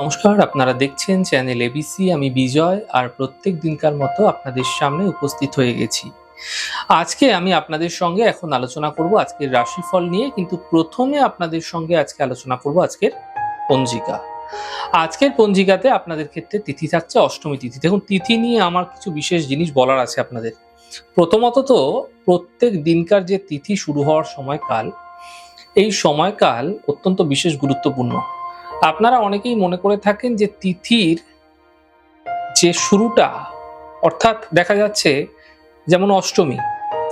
নমস্কার, আপনারা দেখছেন চ্যানেল এবিসি। আমি বিজয় আর প্রত্যেক দিনকার মতো আপনাদের সামনে উপস্থিত হয়ে গেছি। আজকে আমি আপনাদের সঙ্গে এখন আলোচনা করব আজকের রাশিফল নিয়ে, কিন্তু প্রথমে আপনাদের সঙ্গে আজকে আলোচনা করব আজকের পঞ্জিকা। আজকের পঞ্জিকাতে আপনাদের ক্ষেত্রে তিথি থাকছে অষ্টমী তিথি। দেখুন, তিথি নিয়ে আমার কিছু বিশেষ জিনিস বলার আছে আপনাদের। প্রথমত তো, প্রত্যেক দিনকার যে তিথি শুরু হওয়ার সময়কাল, এই সময়কাল অত্যন্ত বিশেষ গুরুত্বপূর্ণ। আপনারা অনেকেই মনে করে থাকেন যে তিথির যে শুরুটা, অর্থাৎ দেখা যাচ্ছে যেমন অষ্টমী,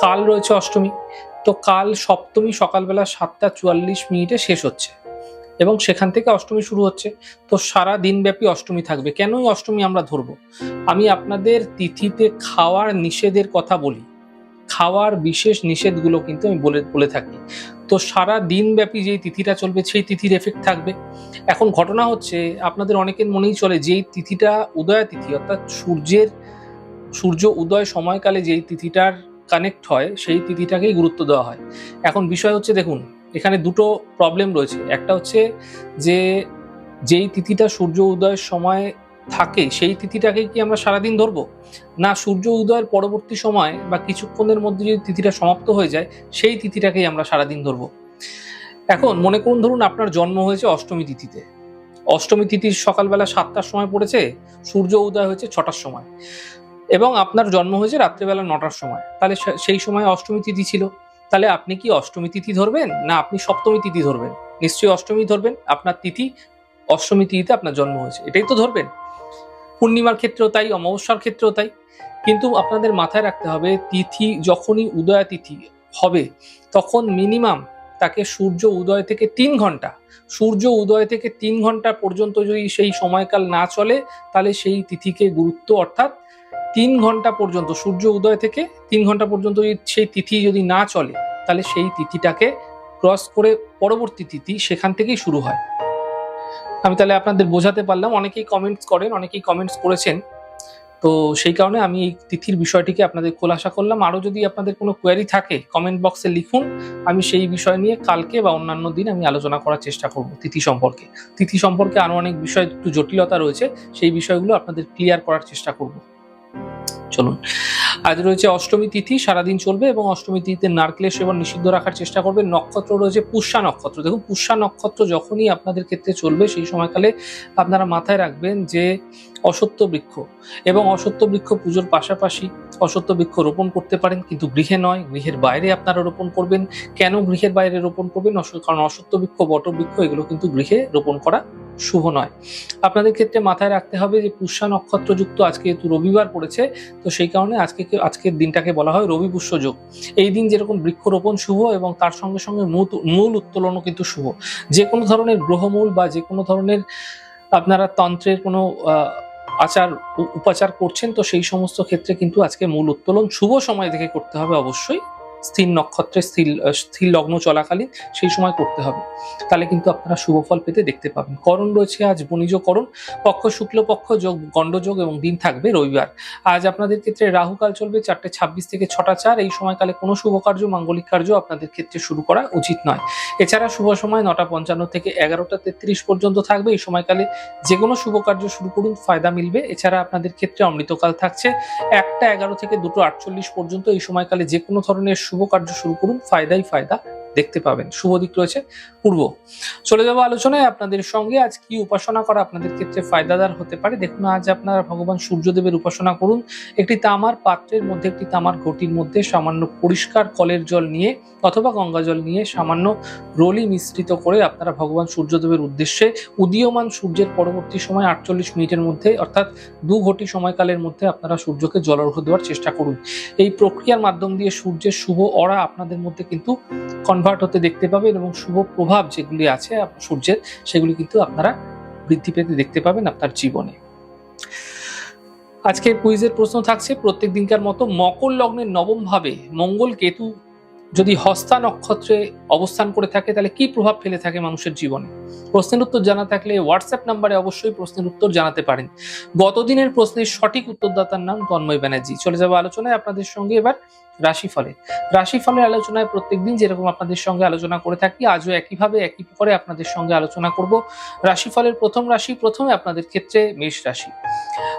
কাল রয়েছে অষ্টমী, তো কাল সপ্তমী সকালবেলা সাতটা চুয়াল্লিশ মিনিটে শেষ হচ্ছে এবং সেখান থেকে অষ্টমী শুরু হচ্ছে। তো সারা দিনব্যাপী অষ্টমী থাকবে। কেনই অষ্টমী আমরা ধরবো? আমি আপনাদের তিথিতে খাওয়ার নিষেধের কথা বলি। খাওয়ার বিশেষ নিষেধগুলো কিন্তু আমি বলে বলে থাকি। তো সারা দিনব্যাপী যেই তিথিটা চলবে, সেই তিথির এফেক্ট থাকবে। এখন ঘটনা হচ্ছে, আপনাদের অনেকের মনেই চলে যেই তিথিটা উদয়া তিথি, অর্থাৎ সূর্যের, সূর্য উদয় সময়কালে যেই তিথিটার কানেক্ট হয়, সেই তিথিটাকেই গুরুত্ব দেওয়া হয়। এখন বিষয় হচ্ছে, দেখুন, এখানে দুটো প্রবলেম রয়েছে। একটা হচ্ছে যে, যেই তিথিটা সূর্য উদয়ের সময় থাকে, সেই তিথিটাকে কি আমরা সারাদিন ধরবো? না, সূর্য উদয়ের পরবর্তী সময় বা কিছুক্ষণের মধ্যে যদি তিথিটা সমাপ্ত হয়ে যায়, সেই তিথিটাকেই আমরা সারাদিন ধরবো। এখন মনে করুন, ধরুন আপনার জন্ম হয়েছে অষ্টমী তিথিতে। অষ্টমী তিথির সকালবেলা সাতটার সময় পড়েছে, সূর্য উদয় হয়েছে ছটার সময়। এবং আপনার জন্ম হয়েছে রাত্রেবেলা নটার সময়। তাহলে সেই সময় অষ্টমী তিথি ছিল। তাহলে আপনি কি অষ্টমী তিথি ধরবেন, না আপনি সপ্তমী তিথি ধরবেন? নিশ্চয়ই অষ্টমী ধরবেন। আপনার তিথি অষ্টমী তিথিতে আপনার জন্ম হয়েছে। এটাই তো ধরবেন। পূর্ণিমার ক্ষেত্রেও তাই, অমাবস্যার ক্ষেত্রেও তাই। কিন্তু আপনাদের মাথায় রাখতে হবে, তিথি যখনই উদয়া তিথি হবে, তখন মিনিমাম তাকে সূর্য উদয় থেকে তিন ঘণ্টা, সূর্য উদয় থেকে তিন ঘণ্টা পর্যন্ত যদি সেই সময়কাল না চলে, তাহলে সেই তিথিকে গুরুত্ব অর্থাৎ তিন ঘণ্টা পর্যন্ত, সূর্য উদয় থেকে তিন ঘণ্টা পর্যন্ত যদি সেই তিথি যদি না চলে, তাহলে সেই তিথিটাকে ক্রস করে পরবর্তী তিথি সেখান থেকেই শুরু হয়। আমি তাহলে আপনাদের বোঝাতে পারলাম। অনেকেই কমেন্টস করেন, অনেকেই কমেন্টস করেছেন। তো সেই কারণে আমি এই তিথির বিষয়টিকে আপনাদের খোলাসা করলাম। আরও যদি আপনাদের কোনো কোয়ারি থাকে কমেন্ট বক্সে লিখুন। আমি সেই বিষয় নিয়ে কালকে বা অন্যান্য দিন আমি আলোচনা করার চেষ্টা করব তিথি সম্পর্কে। তিথি সম্পর্কে আরও অনেক বিষয়, একটু জটিলতা রয়েছে। সেই বিষয়গুলো আপনাদের ক্লিয়ার করার চেষ্টা করব। চলুন। আজ রয়েছে অষ্টমী তিথি, সারাদিন চলবে এবং অষ্টমী তিথিতে নারকেলের সেবন নিষিদ্ধ রাখার চেষ্টা করবেন নক্ষত্র রয়েছে পুষ্যা নক্ষত্র। দেখুন, পুষ্যা নক্ষত্র যখনই আপনাদের ক্ষেত্রে চলবে, সেই সময়কালে আপনারা মাথায় রাখবেন যে অসত্য বৃক্ষ এবং অসত্য বৃক্ষ পুজোর পাশাপাশি অসত্য বৃক্ষ রোপণ করতে পারেন, কিন্তু গৃহে নয়, গৃহের বাইরে আপনারা রোপণ করবেন। কেন গৃহের বাইরে রোপণ করবেন? কারণ অসত্য বৃক্ষ বট বৃক্ষ এগুলো কিন্তু গৃহে রোপণ করা শুভ নয়। আপনাদের ক্ষেত্রে মাথায় রাখতে হবে যে পুষ্যা নক্ষত্রযুক্ত আজকে যেহেতু রবিবার পড়েছে, তো সেই কারণে আজকে আজকের দিনটাকে বলা হয় রবি পুষ্য যোগ। এই দিন যেরকম বৃক্ষরোপণ শুভ এবং তার সঙ্গে সঙ্গে মূল উত্তোলনও কিন্তু শুভ। যে কোনো ধরনের গ্রহমূল বা যে কোনো ধরনের আপনারা তন্ত্রের কোনো আচার উপাচার করছেন, তো সেই সমস্ত ক্ষেত্রে কিন্তু আজকে মূল উত্তোলন শুভ সময় দেখে করতে হবে অবশ্যই। স্থির নক্ষত্রে স্থির স্থির লগ্ন চলাকালীন সেই সময় করতে হবে। তাহলে কিন্তু আপনারা শুভ ফল পেতে দেখতে পাবেন। করণ রয়েছে আজ বণিজ করণ। পক্ষ শুক্লপক্ষ যোগ গণ্ডযোগ এবং দিন থাকবে রবিবার। আজ আপনাদের ক্ষেত্রে রাহুকাল চলবে চারটে ছাব্বিশ থেকে ছটা চার। এই সময়কালে কোনো শুভ কার্য, মাঙ্গলিক কার্য আপনাদের ক্ষেত্রে শুরু করা উচিত নয়। এছাড়া শুভ সময় নটা পঞ্চান্ন থেকে এগারোটা তেত্রিশ পর্যন্ত থাকবে। এই সময়কালে যে কোনো শুভ কার্য শুরু করুন, ফায়দা মিলবে। এছাড়া আপনাদের ক্ষেত্রে অমৃতকাল থাকছে। একটা এগারো থেকে দুটো আটচল্লিশ পর্যন্ত এই সময়কালে যে কোনো ধরনের শুভ কার্য শুরু করুন ফায়দাই ফায়দা। দেখতে পাবেন। শুভ দিক রয়েছে পূর্ব। চলে যাব আলোচনায় আপনাদের সঙ্গে। আজ কি উপাসনা করা আপনাদের ক্ষেত্রে ফায়দাদার হতে পারে? দেখুন, আজ আপনারা ভগবান সূর্যদেবের উপাসনা করুন। একটি তামার পাত্রের মধ্যে, একটি তামার ঘটির মধ্যে সামান্য পরিষ্কার কলের জল নিয়ে অথবা গঙ্গা জল নিয়ে সামান্য রলি মিশ্রিত করে আপনারা ভগবান সূর্যদেবের উদ্দেশ্যে উদীয়মান সূর্যের পরবর্তী সময় আটচল্লিশ মিনিটের মধ্যে, অর্থাৎ দু ঘটি সময়কালের মধ্যে আপনারা সূর্যকে জল জলার্ঘ্য দেওয়ার চেষ্টা করুন। এই প্রক্রিয়ার মাধ্যম দিয়ে সূর্যের শুভ অরা আপনাদের মধ্যে কিন্তু কনভার্ট হতে দেখতে পাবেন এবং শুভ প্রভাব যেগুলি আছে, সূর্যের, সেগুলি কিন্তু আপনারা বৃদ্ধি পেতে দেখতে পাবেন আপনার জীবনে। আজকের কুইজের প্রশ্ন থাকছে, প্রত্যেক দিনকার মতো মকর লগ্নের নবম ভাবে মঙ্গল কেতু যদি হস্তা নক্ষত্রে অবস্থান করে থাকে, তাহলে কি প্রভাব ফেলে থাকে মানুষের জীবনে? প্রশ্নের উত্তর জানা থাকলে হোয়াটসঅ্যাপ নাম্বারে অবশ্যই প্রশ্নের উত্তর জানাতে পারেন। গতদিনের প্রশ্নের সঠিক উত্তরদাতার নাম তন্ময় ব্যানার্জি। চলে যাব আলোচনায় আপনাদের সঙ্গে এবার রাশিফলে। রাশিফলের আলোচনায় প্রত্যেকদিন যেরকম আপনাদের সঙ্গে আলোচনা করে থাকি, আজও একইভাবে একই করে আপনাদের সঙ্গে আলোচনা করব। রাশিফলের প্রথম রাশি, প্রথমে আপনাদের ক্ষেত্রে মেষ রাশি।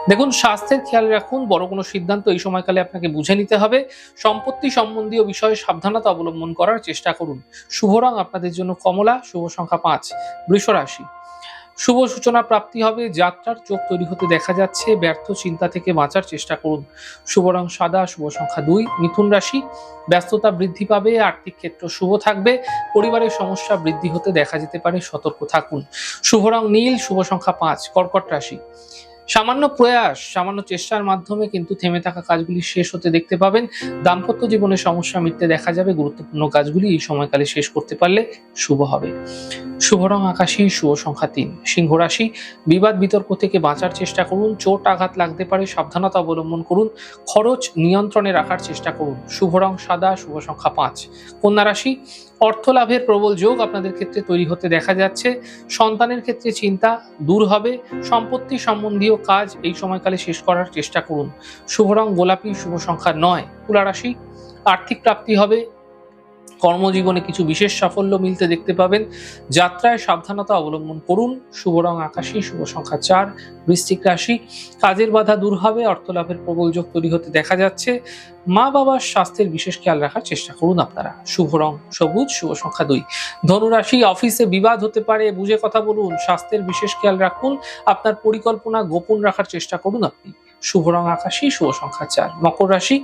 দেখুন, স্বাস্থ্যের খেয়াল রাখুন, বড় কোনো সিদ্ধান্ত এই সময়কালে আপনাকে বুঝে নিতে হবে। সম্পত্তি সম্বন্ধীয় বিষয়ে সাবধানতা অবলম্বন করার চেষ্টা করুন। শুভ রং আপনাদের জন্য কমলা, শুভ সংখ্যা পাঁচ, বৃষ রাশি। শুভ সূচনা প্রাপ্তি হবে, যাত্রার চোখ তৈরি হতে দেখা যাচ্ছে, ব্যর্থ চিন্তা থেকে বাঁচার চেষ্টা করুন। শুভ রং সাদা, শুভ সংখ্যা দুই, মিথুন রাশি, ব্যস্ততা বৃদ্ধি পাবে, আর্থিক ক্ষেত্র শুভ থাকবে, পরিবারের সমস্যা বৃদ্ধি হতে দেখা যেতে পারে, সতর্ক থাকুন। শুভ রং নীল, শুভ সংখ্যা পাঁচ, কর্কট রাশি। সামান্য প্রয়াস, সামান্য চেষ্টার মাধ্যমে কিন্তু থেমে থাকা কাজগুলি শেষ হতে দেখতে পাবেন। দাম্পত্য জীবনে সমস্যা মিটতে দেখা যাবে। গুরুত্বপূর্ণ কাজগুলি এই সময়কালে শেষ করতে পারলে শুভ হবে। শুভ রং আকাশী, শুভ সংখ্যা তিন। সিংহ রাশি, বিবাদ বিতর্ক থেকে বাঁচার চেষ্টা করুন, চোট আঘাত লাগতে পারে, সাবধানতা অবলম্বন করুন, খরচ নিয়ন্ত্রণে রাখার চেষ্টা করুন। শুভ রং সাদা, শুভ সংখ্যা পাঁচ। কন্যা রাশি, অর্থ লাভের প্রবল যোগ আপনাদের ক্ষেত্রে তৈরি হতে দেখা যাচ্ছে। সন্তানের ক্ষেত্রে চিন্তা দূর হবে, সম্পত্তি সম্বন্ধীয় কাজ এই সময়কালে শেষ করার চেষ্টা করুন। শুভ রং গোলাপি, শুভ সংখ্যা নয়। তুলা রাশি, আর্থিক প্রাপ্তি হবে কর্মজীবনে কিছু বিশেষ সাফল্য মিলতে দেখতে পাবেন। যাত্রায় সাবধানতা অবলম্বন করুন। শুভ রং আকাশী, শুভ সংখ্যা চার, বৃশ্চিক রাশি। কাজের বাধা দূর হবে, অর্থলাভের প্রবল যোগ তৈরি হতে দেখা যাচ্ছে। মা বাবার স্বাস্থ্যের বিশেষ খেয়াল রাখার চেষ্টা করুন আপনারা। শুভ রং সবুজ, শুভ সংখ্যা দুই। ধনুরাশি অফিসে বিবাদ হতে পারে, বুঝে কথা বলুন। স্বাস্থ্যের বিশেষ খেয়াল রাখুন। আপনার পরিকল্পনা গোপন রাখার চেষ্টা করুন আপনি। শুভ রং আকাশী, শুভ সংখ্যা চার। মকর রাশি,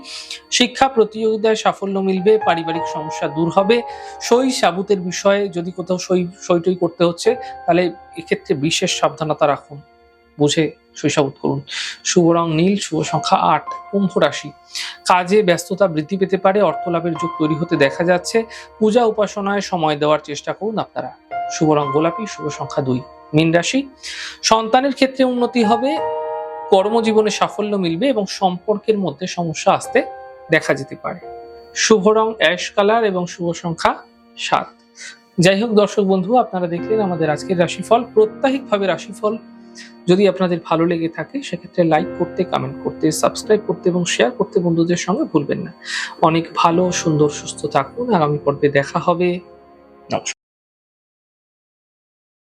শিক্ষা প্রতিযোগিতায় সাফল্য মিলবে, পারিবারিক সমস্যা দূর হবে। সই সাবুতের বিষয়ে যদি কোথাও সই, সইটই করতে হচ্ছে, তাহলে এক্ষেত্রে বিশেষ সাবধানতা রাখুন। বুঝে সৈসাবুত করুন। শুভ রং নীল, শুভ সংখ্যা আট, কুম্ভ রাশি। কাজে ব্যস্ততা বৃদ্ধি পেতে পারে অর্থ লাভের যুগ তৈরি হতে দেখা যাচ্ছে। পূজা উপাসনায় সময় দেওয়ার চেষ্টা করুন আপনারা। শুভ রং গোলাপি, শুভ সংখ্যা দুই। মীন রাশি, সন্তানের ক্ষেত্রে উন্নতি হবে কর্মজীবনে সাফল্য মিলবে এবং সম্পর্কের মধ্যে সমস্যা আসতে দেখা যেতে পারে। শুভ রং, অ্যাশ কালার এবং শুভ সংখ্যা সাত। যাই হোক দর্শক বন্ধু, আপনারা দেখলেন আমাদের আজকের রাশিফল। প্রত্যাহিকভাবে রাশিফল যদি আপনাদের ভালো লেগে থাকে, সেক্ষেত্রে লাইক করতে কমেন্ট করতে সাবস্ক্রাইব করতে এবং শেয়ার করতে বন্ধুদের সঙ্গে ভুলবেন না। অনেক ভালো, সুন্দর, সুস্থ থাকুন। আগামী পর্বে দেখা হবে। নমস্কার।